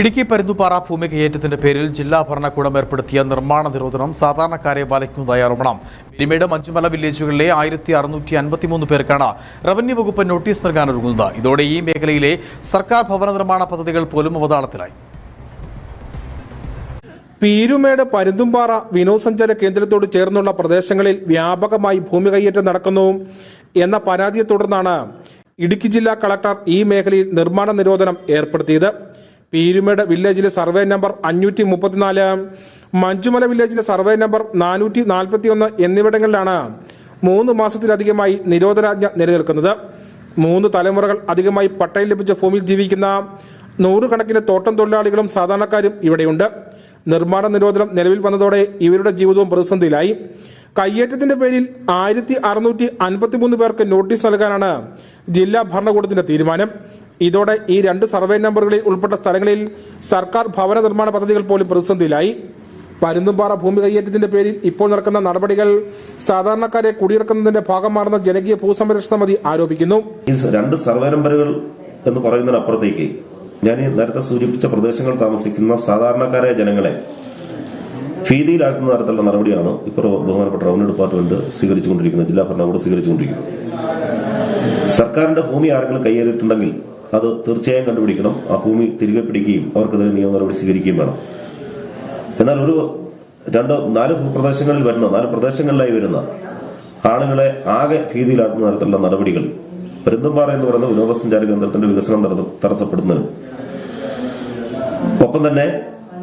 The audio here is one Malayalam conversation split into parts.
ഇടുക്കി പരുന്തുപാറ ഭൂമി കയ്യേറ്റത്തിന്റെ പേരിൽ ജില്ലാ ഭരണകൂടം ഏർപ്പെടുത്തിയ നിർമ്മാണ നിരോധനം സാധാരണക്കാരെ പാലിക്കുന്നതായി ആരോപണം. പിരിമേട് മഞ്ചുമല വില്ലേജുകളിലെ ആയിരത്തി അറുന്നൂറ്റി അൻപത്തിമൂന്ന് പേർക്കാണ് റവന്യൂ വകുപ്പ് നോട്ടീസ് നൽകാനൊരുങ്ങുന്നത് ഇതോടെ ഈ മേഖലയിലെ സർക്കാർ ഭവന നിർമ്മാണ പദ്ധതികൾ പോലും അവതാളത്തിലായി. പീരുമേട് പരുന്തുംപാറ വിനോദസഞ്ചാര കേന്ദ്രത്തോട് ചേർന്നുള്ള പ്രദേശങ്ങളിൽ വ്യാപകമായി ഭൂമി കയ്യേറ്റം നടക്കുന്നു എന്ന പരാതിയെ തുടർന്നാണ് ഇടുക്കി ജില്ലാ കളക്ടർ ഈ മേഖലയിൽ നിർമ്മാണ നിരോധനം ഏർപ്പെടുത്തിയത്. പീരുമേട് വില്ലേജിലെ സർവേ നമ്പർ അഞ്ഞൂറ്റി മുപ്പത്തിനാല് മഞ്ചുമല വില്ലേജിലെ സർവേ നമ്പർ നാനൂറ്റി നാൽപ്പത്തിയൊന്ന് എന്നിവിടങ്ങളിലാണ് മൂന്ന് മാസത്തിലധികമായി നിരോധനാജ്ഞ നിലനിൽക്കുന്നത്. മൂന്ന് തലമുറകൾ അധികമായി പട്ടയം ലഭിച്ച ഭൂമിയിൽ ജീവിക്കുന്ന നൂറുകണക്കിന് തോട്ടം തൊഴിലാളികളും സാധാരണക്കാരും ഇവിടെയുണ്ട്. നിർമ്മാണ നിരോധനം നിലവിൽ വന്നതോടെ ഇവരുടെ ജീവിതവും പ്രതിസന്ധിയിലായി. കയ്യേറ്റത്തിന്റെ പേരിൽ ആയിരത്തി അറുന്നൂറ്റി അൻപത്തിമൂന്ന് പേർക്ക് നോട്ടീസ് നൽകാനാണ് ജില്ലാ ഭരണകൂടത്തിന്റെ തീരുമാനം. ഇതോടെ ഈ രണ്ട് സർവേ നമ്പറുകളിൽ ഉൾപ്പെട്ട സ്ഥലങ്ങളിൽ സർക്കാർ ഭവന നിർമ്മാണ പദ്ധതികൾ പോലും പ്രതിസന്ധിയിലായി. പരുന്തുംപാറ ഭൂമി കയ്യേറ്റത്തിന്റെ പേരിൽ ഇപ്പോൾ നടക്കുന്ന നടപടികൾ സാധാരണക്കാരെ കുടിയിറക്കുന്നതിന്റെ ഭാഗമാണെന്ന് ജനകീയ ഭൂസംരക്ഷണ സമിതി ആരോപിക്കുന്നു. രണ്ട് സർവേ നമ്പറുകൾ എന്ന് പറയുന്നതിനപ്പുറത്തേക്ക് ഞാൻ നേരത്തെ സൂചിപ്പിച്ച പ്രദേശങ്ങൾ താമസിക്കുന്ന സാധാരണക്കാരായ ജനങ്ങളെ ഭീതിയിലാഴ്ത്തുന്ന തരത്തിലുള്ള നടപടിയാണ് ഇപ്പോൾ ബഹുമാനപ്പെട്ട റവന്യൂ ഡിപ്പാർട്ട്മെന്റ് സ്വീകരിച്ചുകൊണ്ടിരിക്കുന്നത് ജില്ലാ ഭരണകൂടം സ്വീകരിച്ചുകൊണ്ടിരിക്കുന്നത് സർക്കാരിന്റെ ഭൂമി ആരെങ്കിലും കയ്യേറിയിട്ടുണ്ടെങ്കിൽ അത് തീർച്ചയായും കണ്ടുപിടിക്കണം ആ ഭൂമി തിരികെ പിടിക്കുകയും അവർക്കെതിരെ നിയമ നടപടി സ്വീകരിക്കുകയും വേണം. എന്നാൽ ഒരു രണ്ട് നാല് ഭൂപ്രദേശങ്ങളിൽ വരുന്ന നാല് പ്രദേശങ്ങളിലായി വരുന്ന ആളുകളെ ആകെ ഭീതിയിലാക്കുന്ന തരത്തിലുള്ള നടപടികൾ പെരുന്തമ്പാറ എന്ന് പറയുന്ന വിനോദസഞ്ചാര കേന്ദ്രത്തിന്റെ വികസനം തടസ്സ- തടസ്സപ്പെടുന്നതിനും ഒപ്പം തന്നെ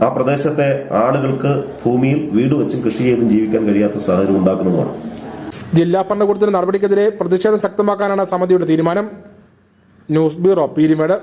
ആ പ്രദേശത്തെ ആളുകൾക്ക് ഭൂമിയിൽ വീട് വെച്ചും കൃഷി ചെയ്തും ജീവിക്കാൻ കഴിയാത്ത സാഹചര്യം ഉണ്ടാക്കുന്നതാണ് ജില്ലാ ഭരണകൂടത്തിന്റെ നടപടിക്കെതിരെ പ്രതിഷേധം ശക്തമാക്കാനാണ് സമിതിയുടെ തീരുമാനം. News bureau Peermade.